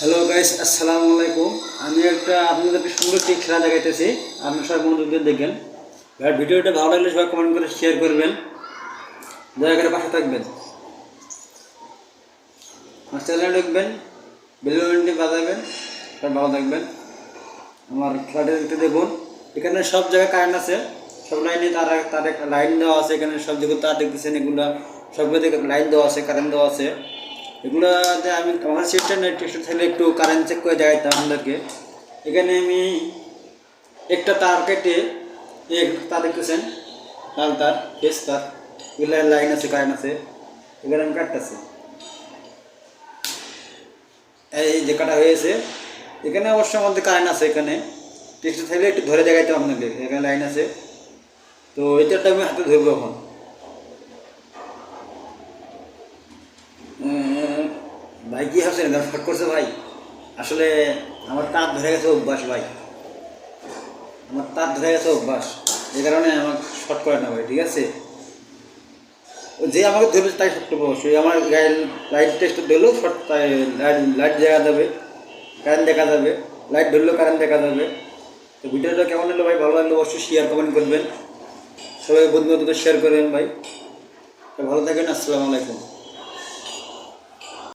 Hello guys আসসালামু আলাইকুম আমি একটা আপনাদের সুন্দর একটি খেলা দেখাইতেছি। আপনার সবাই মনোযোগ দেখবেন আর ভিডিওটা ভালো লাগলে সবাই কমেন্ট করে শেয়ার করবেন। দয়া করে পাশে থাকবেন। আমার চ্যানেলে ঢুকবেন বেলুনটি বাজাবেন, সবাই ভালো থাকবেন। আমার খেলাটা একটু দেখুন। এখানে সব জায়গায় কারেন্ট আছে। সব লাইনে তার তার লাইন দেওয়া আছে। এখানে সব জায়গায় তার দেখতেছেন এগুলো। সবগুলোতে লাইন দেওয়া আছে কারেন্ট দেওয়া আছে। এগুলোতে আমি আমার সিস্টেম নেট টেস্ট থাকলে একটু কারেন্ট চেক করে দেখাইতাম আপনাদেরকে এখানে আমি একটা তার কেটে এই তার দেখতেছেন, লাল তার ফেস তার। এগুলো লাইন আছে কারেন্ট আছে। এখানে আমি কাটতেছি। এই যে কাটা হয়েছে, এখানে অবশ্য আমাদের কারেন্ট আছে এখানে। টেক্সট থাকলে একটু ধরে দেখাইতাম আপনাকে, এখানে লাইন আছে। তো এটাটা আমি হাতে ধরবো এখন। ভাই, কি ভাবছেন? ফট করছে ভাই? আসলে আমার তাঁত ধরে গেছে অভ্যাস ভাই। আমার তার ধরে গেছে অভ্যাস। এই কারণে আমার শর্ট করে না ভাই, ঠিক আছে? ও যে আমাকে ধরবে তাই শর্ট করব অবশ্যই। আমার গায়ে লাইট টেস্ট ধরলেও শর্ট তাই লাইট লাইট দেখা যাবে কারেন্ট দেখা যাবে লাইট ধরলেও কারেন্ট দেখা যাবে। তো ভিডিওটা কেমন হলো ভাই? ভালো লাগলে অবশ্যই শেয়ার কমেন্ট করবেন। সবাই বন্ধু বান্ধবদের শেয়ার করবেন ভাই। ভালো থাকেন, আসসালামু আলাইকুম।